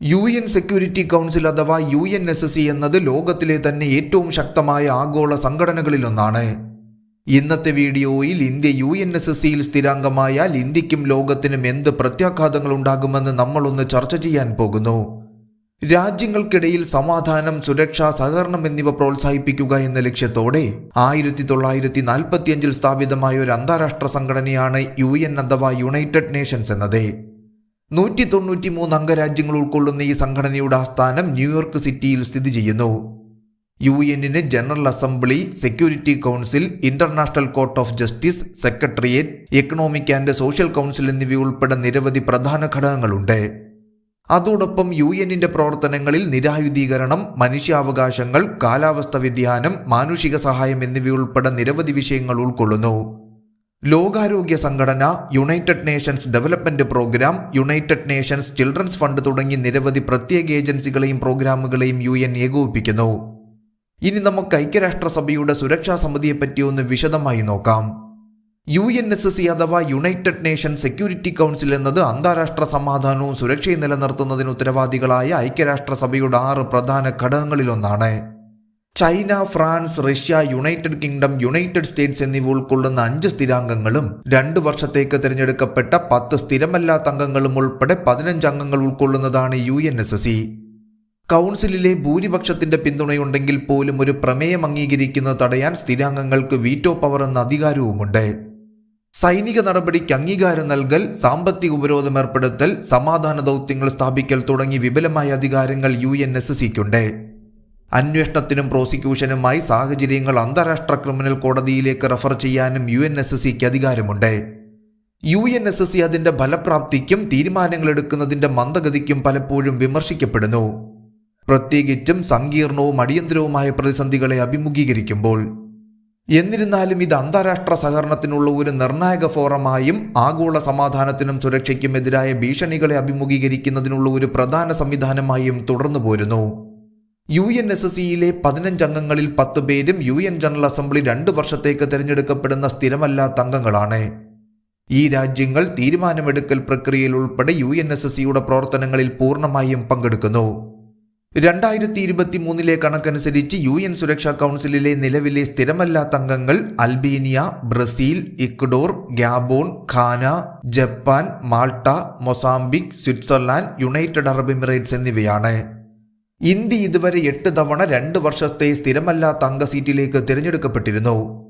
U N security council അഥവാ U N S C എന്നത് ലോകത്തിലെ തന്നെ ഏറ്റവും ശക്തമായ ആഗോള സംഘടനകളിലൊന്നാണ്. ഇന്നത്തെ വീഡിയോയിൽ India U N S S സിയിൽ സ്ഥിരാംഗമായാൽ ഇന്ത്യക്കും ലോകത്തിനും എന്ത് പ്രത്യാഘാതങ്ങൾ ഉണ്ടാകുമെന്ന് നമ്മളൊന്ന് ചർച്ച ചെയ്യാൻ പോകുന്നു. രാജ്യങ്ങൾക്കിടയിൽ സമാധാനം സുരക്ഷ സഹകരണം എന്നിവ പ്രോത്സാഹിപ്പിക്കുക എന്ന ലക്ഷ്യത്തോടെ ആയിരത്തി തൊള്ളായിരത്തി നാൽപ്പത്തിയഞ്ചിൽ സ്ഥാപിതമായ ഒരു അന്താരാഷ്ട്ര സംഘടനയാണ് യു എൻ അഥവാ യുണൈറ്റഡ് നേഷൻസ് എന്നത്. നൂറ്റി തൊണ്ണൂറ്റി മൂന്ന് അംഗരാജ്യങ്ങൾ ഉൾക്കൊള്ളുന്ന ഈ സംഘടനയുടെ ആസ്ഥാനം ന്യൂയോർക്ക് സിറ്റിയിൽ സ്ഥിതി ചെയ്യുന്നു. യു എന്നിന് general assembly security council international court of justice secretariat economic and social council എന്നിവയുൾപ്പെടെ നിരവധി പ്രധാന ഘടകങ്ങളുണ്ട്. അതോടൊപ്പം യു എന്നിന്റെ പ്രവർത്തനങ്ങളിൽ നിരായുധീകരണം മനുഷ്യാവകാശങ്ങൾ കാലാവസ്ഥ വ്യതിയാനം മാനുഷിക സഹായം എന്നിവയുൾപ്പെടെ നിരവധി വിഷയങ്ങൾ ഉൾക്കൊള്ളുന്നു. ലോകാരോഗ്യ സംഘടന United Nations development programme United Nations children's fund തുടങ്ങി നിരവധി പ്രത്യേക ഏജൻസികളെയും പ്രോഗ്രാമുകളെയും യു എൻ ഏകോപിപ്പിക്കുന്നു. ഇനി നമുക്ക് ഐക്യരാഷ്ട്രസഭയുടെ സുരക്ഷാ സമിതിയെപ്പറ്റി ഒന്ന് വിശദമായി നോക്കാം. U N S S C അഥവാ യുണൈറ്റഡ് നേഷൻ സെക്യൂരിറ്റി കൗൺസിൽ എന്നത് അന്താരാഷ്ട്ര സമാധാനവും സുരക്ഷയും നിലനിർത്തുന്നതിന് ഉത്തരവാദികളായ ഐക്യരാഷ്ട്രസഭയുടെ ആറ് പ്രധാന ഘടകങ്ങളിലൊന്നാണ്. China France Russia United Kingdom United States എന്നിവ ഉൾക്കൊള്ളുന്ന അഞ്ച് സ്ഥിരാംഗങ്ങളും രണ്ട് വർഷത്തേക്ക് തിരഞ്ഞെടുക്കപ്പെട്ട പത്ത് സ്ഥിരമല്ലാത്ത അംഗങ്ങളും ഉൾപ്പെടെ പതിനഞ്ച് അംഗങ്ങൾ ഉൾക്കൊള്ളുന്നതാണ് യു എൻ എസ് എസ് കൗൺസിലിലെ ഭൂരിപക്ഷത്തിന്റെ പിന്തുണയുണ്ടെങ്കിൽ പോലും ഒരു പ്രമേയം അംഗീകരിക്കുന്നത് തടയാൻ സ്ഥിരാംഗങ്ങൾക്ക് വീറ്റോ പവർ എന്ന അധികാരവുമുണ്ട്. സൈനിക നടപടിക്ക് അംഗീകാരം നൽകൽ സാമ്പത്തിക ഉപരോധം ഏർപ്പെടുത്തൽ സമാധാന ദൗത്യങ്ങൾ സ്ഥാപിക്കൽ തുടങ്ങി വിപുലമായ അധികാരങ്ങൾ യു എൻ എസ് സിക്കുണ്ട്. അന്വേഷണത്തിനും പ്രോസിക്യൂഷനുമായി സാഹചര്യങ്ങൾ അന്താരാഷ്ട്ര ക്രിമിനൽ കോടതിയിലേക്ക് റഫർ ചെയ്യാനും യു എൻ എസ് എസ് സിക്ക് അധികാരമുണ്ട്. U N S S C അതിന്റെ ഫലപ്രാപ്തിക്കും തീരുമാനങ്ങൾ എടുക്കുന്നതിന്റെ മന്ദഗതിക്കും പലപ്പോഴും വിമർശിക്കപ്പെടുന്നു. പ്രത്യേകിച്ചും സങ്കീർണവും അടിയന്തരവുമായ പ്രതിസന്ധികളെ അഭിമുഖീകരിക്കുമ്പോൾ. എന്നിരുന്നാലും ഇത് അന്താരാഷ്ട്ര സഹകരണത്തിനുള്ള ഒരു നിർണായക ഫോറമായും ആഗോള സമാധാനത്തിനും സുരക്ഷയ്ക്കും എതിരായ ഭീഷണികളെ അഭിമുഖീകരിക്കുന്നതിനുള്ള ഒരു പ്രധാന സംവിധാനമായും തുടർന്നു പോരുന്നു യു എൻ എസ് സിയിലെ പതിനഞ്ച് അംഗങ്ങളിൽ പത്ത് പേരും യു എൻ ജനറൽ അസംബ്ലി രണ്ട് വർഷത്തേക്ക് തിരഞ്ഞെടുക്കപ്പെടുന്ന സ്ഥിരമല്ലാത്ത അംഗങ്ങളാണ്. ഈ രാജ്യങ്ങൾ തീരുമാനമെടുക്കൽ പ്രക്രിയയിൽ ഉൾപ്പെടെ യു എൻ എസ് സിയുടെ പ്രവർത്തനങ്ങളിൽ പൂർണമായും പങ്കെടുക്കുന്നു. രണ്ടായിരത്തി ഇരുപത്തി മൂന്നിലെ കണക്കനുസരിച്ച് യു എൻ സുരക്ഷാ കൗൺസിലിലെ നിലവിലെ സ്ഥിരമല്ലാത്ത അംഗങ്ങൾ Albania Brazil Ecuador Gabon Ghana Japan Malta Mozambique Switzerland United Arab Emirates എന്നിവയാണ്. ഇന്ത്യ ഇതുവരെ എട്ട് തവണ രണ്ട് വർഷത്തെ സ്ഥിരമല്ലാത്ത അംഗ സീറ്റിലേക്ക് തിരഞ്ഞെടുക്കപ്പെട്ടിരുന്നു.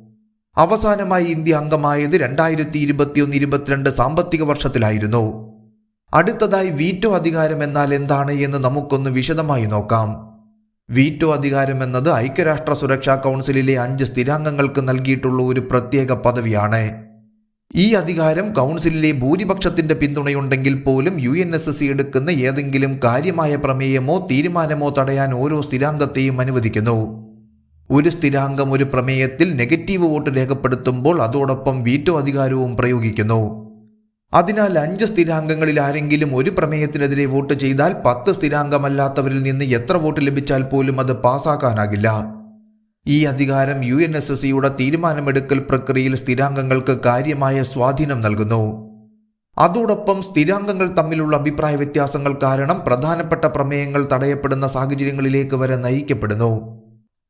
അവസാനമായി ഇന്ത്യ അംഗമായത് രണ്ടായിരത്തി ഇരുപത്തിയൊന്ന് ഇരുപത്തിരണ്ട് സാമ്പത്തിക വർഷത്തിലായിരുന്നു. അടുത്തതായി വീറ്റോ അധികാരം എന്നാൽ എന്താണ് എന്ന് നമുക്കൊന്ന് വിശദമായി നോക്കാം. വീറ്റോ അധികാരം എന്നത് ഐക്യരാഷ്ട്ര സുരക്ഷാ കൗൺസിലിലെ അഞ്ച് സ്ഥിരാംഗങ്ങൾക്ക് നൽകിയിട്ടുള്ള ഒരു പ്രത്യേക പദവിയാണ്. ഈ അധികാരം കൗൺസിലിലെ ഭൂരിപക്ഷത്തിന്റെ പിന്തുണയുണ്ടെങ്കിൽ പോലും യു എൻ എസ് സി എടുക്കുന്ന ഏതെങ്കിലും കാര്യമായ പ്രമേയമോ തീരുമാനമോ തടയാൻ ഓരോ സ്ഥിരാംഗത്തെയും അനുവദിക്കുന്നു. ഒരു സ്ഥിരാംഗം ഒരു പ്രമേയത്തിൽ നെഗറ്റീവ് വോട്ട് രേഖപ്പെടുത്തുമ്പോൾ അതോടൊപ്പം വീറ്റോ അധികാരവും പ്രയോഗിക്കുന്നു. അതിനാൽ അഞ്ച് സ്ഥിരാംഗങ്ങളിൽ ആരെങ്കിലും ഒരു പ്രമേയത്തിനെതിരെ വോട്ട് ചെയ്താൽ പത്ത് സ്ഥിരാംഗമല്ലാത്തവരിൽ നിന്ന് എത്ര വോട്ട് ലഭിച്ചാൽ പോലും അത് പാസാക്കാനാകില്ല. ഈ അധികാരം യു എൻ എസ് എസ് സിയുടെ തീരുമാനമെടുക്കൽ പ്രക്രിയയിൽ സ്ഥിരാംഗങ്ങൾക്ക് കാര്യമായ സ്വാധീനം നൽകുന്നു. അതോടൊപ്പം സ്ഥിരാംഗങ്ങൾ തമ്മിലുള്ള അഭിപ്രായ വ്യത്യാസങ്ങൾ കാരണം പ്രധാനപ്പെട്ട പ്രമേയങ്ങൾ തടയപ്പെടുന്ന സാഹചര്യങ്ങളിലേക്ക് വരെ നയിക്കപ്പെടുന്നു.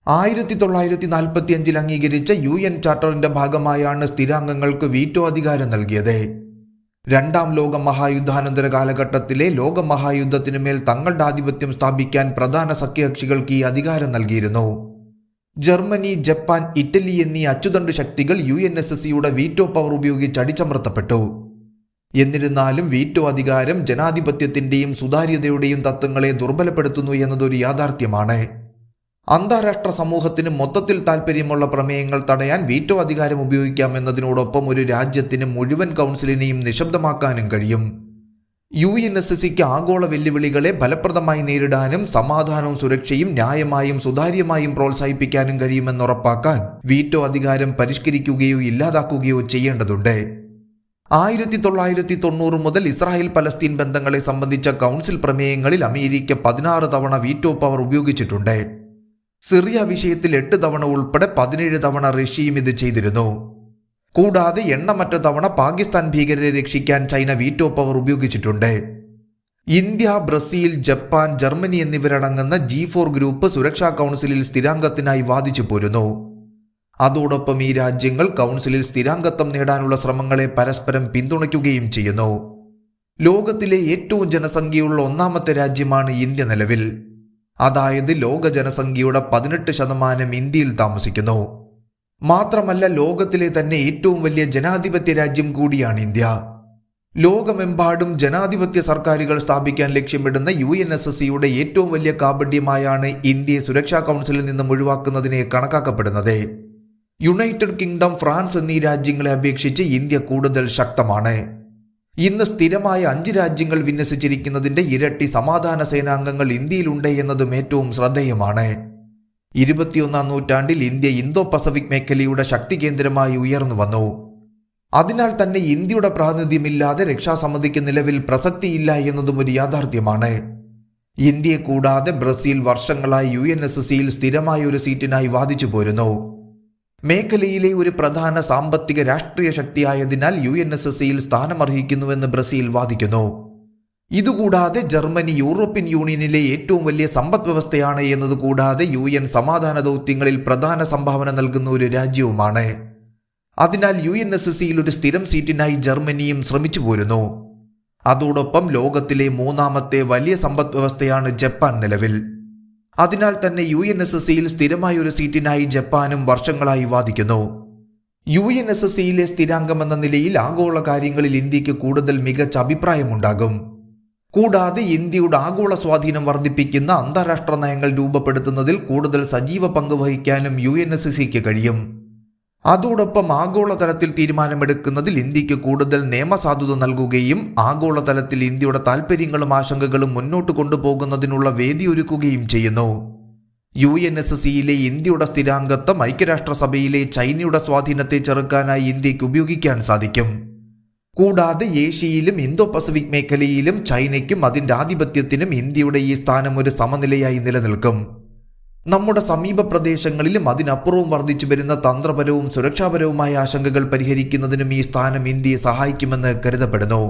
ആയിരത്തി തൊള്ളായിരത്തി നാൽപ്പത്തി അഞ്ചിൽ അംഗീകരിച്ച യു എൻ ചാർട്ടറിന്റെ ഭാഗമായാണ് സ്ഥിരാംഗങ്ങൾക്ക് വീറ്റോ അധികാരം നൽകിയത്. രണ്ടാം ലോക മഹായുദ്ധാനന്തര കാലഘട്ടത്തിലെ ലോക മഹായുദ്ധത്തിനുമേൽ തങ്ങളുടെ ആധിപത്യം സ്ഥാപിക്കാൻ പ്രധാന സഖ്യകക്ഷികൾക്ക് ഈ അധികാരം നൽകിയിരുന്നു. ജർമ്മനി ജപ്പാൻ ഇറ്റലി എന്നീ അച്ചുതണ്ട് ശക്തികൾ യു എൻ എസ് എസ് സിയുടെ വീറ്റോ പവർ ഉപയോഗിച്ച് അടിച്ചമർത്തപ്പെട്ടു. എന്നിരുന്നാലും വീറ്റോ അധികാരം ജനാധിപത്യത്തിന്റെയും സുതാര്യതയുടെയും തത്വങ്ങളെ ദുർബലപ്പെടുത്തുന്നു എന്നതൊരു യാഥാർത്ഥ്യമാണ്. അന്താരാഷ്ട്ര സമൂഹത്തിന് മൊത്തത്തിൽ താൽപ്പര്യമുള്ള പ്രമേയങ്ങൾ തടയാൻ വീറ്റോ അധികാരം ഉപയോഗിക്കാം എന്നതിനോടൊപ്പം ഒരു രാജ്യത്തിന് മുഴുവൻ കൗൺസിലിനെയും നിശബ്ദമാക്കാനും കഴിയും. യു എൻ എസ് എസ് സിക്ക് ആഗോള വെല്ലുവിളികളെ ഫലപ്രദമായി നേരിടാനും സമാധാനവും സുരക്ഷയും ന്യായമായും സുതാര്യമായും പ്രോത്സാഹിപ്പിക്കാനും കഴിയുമെന്ന് ഉറപ്പാക്കാൻ വീറ്റോ അധികാരം പരിഷ്കരിക്കുകയോ ഇല്ലാതാക്കുകയോ ചെയ്യേണ്ടതുണ്ട്. ആയിരത്തി തൊള്ളായിരത്തി തൊണ്ണൂറ് മുതൽ ഇസ്രായേൽ പലസ്തീൻ ബന്ധങ്ങളെ സംബന്ധിച്ച കൗൺസിൽ പ്രമേയങ്ങളിൽ അമേരിക്ക പതിനാറ് തവണ വീറ്റോ പവർ ഉപയോഗിച്ചിട്ടുണ്ട്. സിറിയ വിഷയത്തിൽ എട്ട് തവണ ഉൾപ്പെടെ പതിനേഴ് തവണ റഷ്യയും ഇത് ചെയ്തിരുന്നു. കൂടാതെ എണ്ണമറ്റ തവണ പാകിസ്ഥാൻ ഭീകരരെ രക്ഷിക്കാൻ ചൈന വീറ്റോ പവർ ഉപയോഗിച്ചിട്ടുണ്ട്. ഇന്ത്യ ബ്രസീൽ ജപ്പാൻ ജർമ്മനി എന്നിവരടങ്ങുന്ന ജി ഫോർ ഗ്രൂപ്പ് സുരക്ഷാ കൗൺസിലിൽ സ്ഥിരാംഗത്തിനായി വാദിച്ചു പോരുന്നു. അതോടൊപ്പം ഈ രാജ്യങ്ങൾ കൗൺസിലിൽ സ്ഥിരാംഗത്വം നേടാനുള്ള ശ്രമങ്ങളെ പരസ്പരം പിന്തുണയ്ക്കുകയും ചെയ്യുന്നു. ലോകത്തിലെ ഏറ്റവും ജനസംഖ്യയുള്ള ഒന്നാമത്തെ രാജ്യമാണ് ഇന്ത്യ നിലവിൽ. അതായത് ലോക ജനസംഖ്യയുടെ പതിനെട്ട് ശതമാനം ഇന്ത്യയിൽ താമസിക്കുന്നു. മാത്രമല്ല ലോകത്തിലെ തന്നെ ഏറ്റവും വലിയ ജനാധിപത്യ രാജ്യം കൂടിയാണ് ഇന്ത്യ. ലോകമെമ്പാടും ജനാധിപത്യ സർക്കാരുകൾ സ്ഥാപിക്കാൻ ലക്ഷ്യമിടുന്ന യു എൻ എസ് എസ് സിയുടെ ഏറ്റവും വലിയ കാപഡ്യമായാണ് ഇന്ത്യയെ സുരക്ഷാ കൗൺസിലിൽ നിന്നും ഒഴിവാക്കുന്നതിനെ കണക്കാക്കപ്പെടുന്നത്. യുണൈറ്റഡ് കിങ്ഡം ഫ്രാൻസ് എന്നീ രാജ്യങ്ങളെ അപേക്ഷിച്ച് ഇന്ത്യ കൂടുതൽ ശക്തമാണ്. ഇന്ന് സ്ഥിരമായ അഞ്ച് രാജ്യങ്ങൾ വിന്യസിച്ചിരിക്കുന്നതിന്റെ ഇരട്ടി സമാധാന സേനാംഗങ്ങൾ ഇന്ത്യയിലുണ്ട് എന്നതും ഏറ്റവും ശ്രദ്ധേയമാണ്. ഇരുപത്തിയൊന്നാം നൂറ്റാണ്ടിൽ ഇന്ത്യ ഇന്തോ പസഫിക് മേഖലയുടെ ശക്തി കേന്ദ്രമായി ഉയർന്നു വന്നു. അതിനാൽ തന്നെ ഇന്ത്യയുടെ പ്രാതിനിധ്യമില്ലാതെ രക്ഷാസമിതിക്ക് നിലവിൽ പ്രസക്തിയില്ല എന്നതും ഒരു യാഥാർത്ഥ്യമാണ്. ഇന്ത്യയെ കൂടാതെ ബ്രസീൽ വർഷങ്ങളായി യു എൻ എസ് സിയിൽ സ്ഥിരമായ ഒരു സീറ്റിനായി വാദിച്ചു പോരുന്നു. മേഖലയിലെ ഒരു പ്രധാന സാമ്പത്തിക രാഷ്ട്രീയ ശക്തിയായതിനാൽ യു എൻ എസ് എസ് സിയിൽ സ്ഥാനമർഹിക്കുന്നുവെന്ന് ബ്രസീൽ വാദിക്കുന്നു. ഇതുകൂടാതെ ജർമ്മനി യൂറോപ്യൻ യൂണിയനിലെ ഏറ്റവും വലിയ സമ്പദ് വ്യവസ്ഥയാണ് എന്നതുകൂടാതെ യു എൻ സമാധാന ദൗത്യങ്ങളിൽ പ്രധാന സംഭാവന നൽകുന്ന ഒരു രാജ്യവുമാണ്. അതിനാൽ യു എൻ എസ് സിയിൽ ഒരു സ്ഥിരം സീറ്റിനായി ജർമ്മനിയും ശ്രമിച്ചു പോരുന്നു. അതോടൊപ്പം ലോകത്തിലെ മൂന്നാമത്തെ വലിയ സമ്പദ് വ്യവസ്ഥയാണ് ജപ്പാൻ നിലവിൽ. അതിനാൽ തന്നെ യു എൻ എസ് എസ് സിയിൽ സ്ഥിരമായ ഒരു സീറ്റിനായി ജപ്പാനും വർഷങ്ങളായി വാദിക്കുന്നു. യു എൻ എസ് എസ് സിയിലെ സ്ഥിരാംഗം എന്ന നിലയിൽ ആഗോള കാര്യങ്ങളിൽ ഇന്ത്യയ്ക്ക് കൂടുതൽ മികച്ച അഭിപ്രായമുണ്ടാകും. കൂടാതെ ഇന്ത്യയുടെ ആഗോള സ്വാധീനം വർദ്ധിപ്പിക്കുന്ന അന്താരാഷ്ട്ര നയങ്ങൾ രൂപപ്പെടുത്തുന്നതിൽ കൂടുതൽ സജീവ പങ്ക് വഹിക്കാനും യു എൻ എസ് സിക്ക് കഴിയും. അതോടൊപ്പം ആഗോളതലത്തിൽ തീരുമാനമെടുക്കുന്നതിൽ ഇന്ത്യയ്ക്ക് കൂടുതൽ നിയമസാധുത നൽകുകയും ആഗോളതലത്തിൽ ഇന്ത്യയുടെ താൽപ്പര്യങ്ങളും ആശങ്കകളും മുന്നോട്ട് കൊണ്ടുപോകുന്നതിനുള്ള വേദി ഒരുക്കുകയും ചെയ്യുന്നു. യു എൻ എസ് സിയിലെ ഇന്ത്യയുടെ സ്ഥിരാംഗത്വം ഐക്യരാഷ്ട്രസഭയിലെ ചൈനയുടെ സ്വാധീനത്തെ ചെറുക്കാനായി ഇന്ത്യയ്ക്ക് ഉപയോഗിക്കാൻ സാധിക്കും. കൂടാതെ ഏഷ്യയിലും ഇന്തോ പസഫിക് മേഖലയിലും ചൈനയ്ക്കും അതിന്റെ ആധിപത്യത്തിനും ഇന്ത്യയുടെ ഈ സ്ഥാനം ഒരു സമനിലയായി നിലനിൽക്കും. നമ്മുടെ സമീപ പ്രദേശങ്ങളിലും അതിനപ്പുറവും വർദ്ധിച്ചു വരുന്ന തന്ത്രപരവും സുരക്ഷാപരവുമായ ആശങ്കകൾ പരിഹരിക്കുന്നതിനും ഈ സ്ഥാനം ഇന്ത്യയെ സഹായിക്കുമെന്ന് കരുതപ്പെടുന്നു.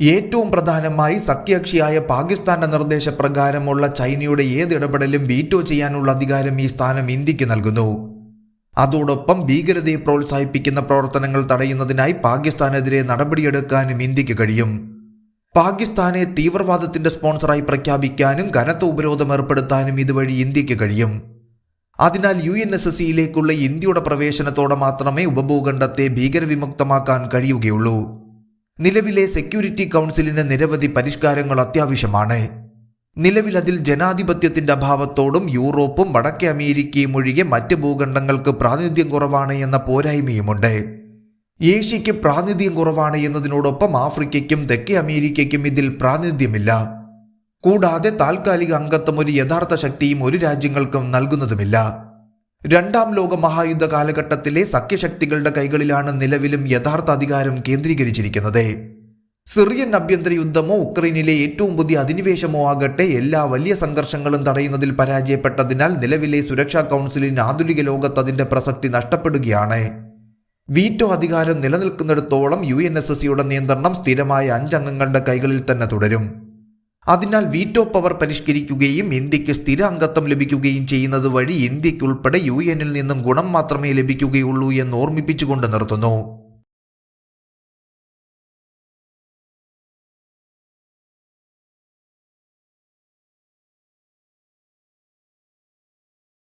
ഏറ്റവും പ്രധാനമായി സഖ്യകക്ഷിയായ പാകിസ്ഥാന്റെ നിർദ്ദേശപ്രകാരമുള്ള ചൈനയുടെ ഏത് ഇടപെടലും വീറ്റോ ചെയ്യാനുള്ള അധികാരം ഈ സ്ഥാനം ഇന്ത്യയ്ക്ക് നൽകുന്നു. അതോടൊപ്പം ഭീകരതയെ പ്രോത്സാഹിപ്പിക്കുന്ന പ്രവർത്തനങ്ങൾ തടയുന്നതിനായി പാകിസ്ഥാനെതിരെ നടപടിയെടുക്കാനും ഇന്ത്യയ്ക്ക് കഴിയും. പാകിസ്ഥാനെ തീവ്രവാദത്തിന്റെ സ്പോൺസറായി പ്രഖ്യാപിക്കാനും കനത്ത ഉപരോധം ഏർപ്പെടുത്താനും ഇതുവഴി ഇന്ത്യയ്ക്ക് കഴിയും. അതിനാൽ യു എൻ എസ് എസ് സിയിലേക്കുള്ള ഇന്ത്യയുടെ പ്രവേശനത്തോടെ മാത്രമേ ഉപഭൂഖണ്ഡത്തെ ഭീകരവിമുക്തമാക്കാൻ കഴിയുകയുള്ളൂ. നിലവിലെ സെക്യൂരിറ്റി കൗൺസിലിന് നിരവധി പരിഷ്കാരങ്ങൾ അത്യാവശ്യമാണ്. നിലവിൽ അതിൽ ജനാധിപത്യത്തിന്റെ അഭാവത്തോടും യൂറോപ്പും വടക്കേ അമേരിക്കയും ഒഴികെ മറ്റ് ഭൂഖണ്ഡങ്ങൾക്ക് പ്രാതിനിധ്യം കുറവാണ് എന്ന പോരായ്മയുമുണ്ട്. ഏഷ്യയ്ക്ക് പ്രാതിനിധ്യം കുറവാണ് എന്നതിനോടൊപ്പം ആഫ്രിക്കയ്ക്കും തെക്കേ അമേരിക്കയ്ക്കും ഇതിൽ പ്രാതിനിധ്യമില്ല. കൂടാതെ താൽക്കാലിക അംഗത്വം ഒരു യഥാർത്ഥ ശക്തിയും ഒരു രാജ്യങ്ങൾക്കും നൽകുന്നതുമില്ല. രണ്ടാം ലോക മഹായുദ്ധ കാലഘട്ടത്തിലെ സഖ്യശക്തികളുടെ കൈകളിലാണ് നിലവിലും യഥാർത്ഥ അധികാരം കേന്ദ്രീകരിച്ചിരിക്കുന്നത്. സിറിയൻ ആഭ്യന്തര യുദ്ധമോ ഉക്രൈനിലെ ഏറ്റവും പുതിയ അധിനിവേശമോ ആകട്ടെ എല്ലാ വലിയ സംഘർഷങ്ങളും തടയുന്നതിൽ പരാജയപ്പെട്ടതിനാൽ നിലവിലെ സുരക്ഷാ കൗൺസിലിന് ആധുനിക ലോകത്ത് അതിന്റെ പ്രസക്തി നഷ്ടപ്പെടുകയാണ്. വീറ്റോ അധികാരം നിലനിൽക്കുന്നിടത്തോളം യു എൻ എസ് എസ് സിയുടെ നിയന്ത്രണം സ്ഥിരമായ അഞ്ചംഗങ്ങളുടെ കൈകളിൽ തന്നെ തുടരും. അതിനാൽ വീറ്റോ പവർ പരിഷ്കരിക്കുകയും ഇന്ത്യയ്ക്ക് സ്ഥിര അംഗത്വം ലഭിക്കുകയും ചെയ്യുന്നത് വഴി ഇന്ത്യക്കുൾപ്പെടെ യു എന്നിൽ നിന്നും ഗുണം മാത്രമേ ലഭിക്കുകയുള്ളൂ എന്ന് ഓർമ്മിപ്പിച്ചുകൊണ്ട് നിർത്തുന്നു.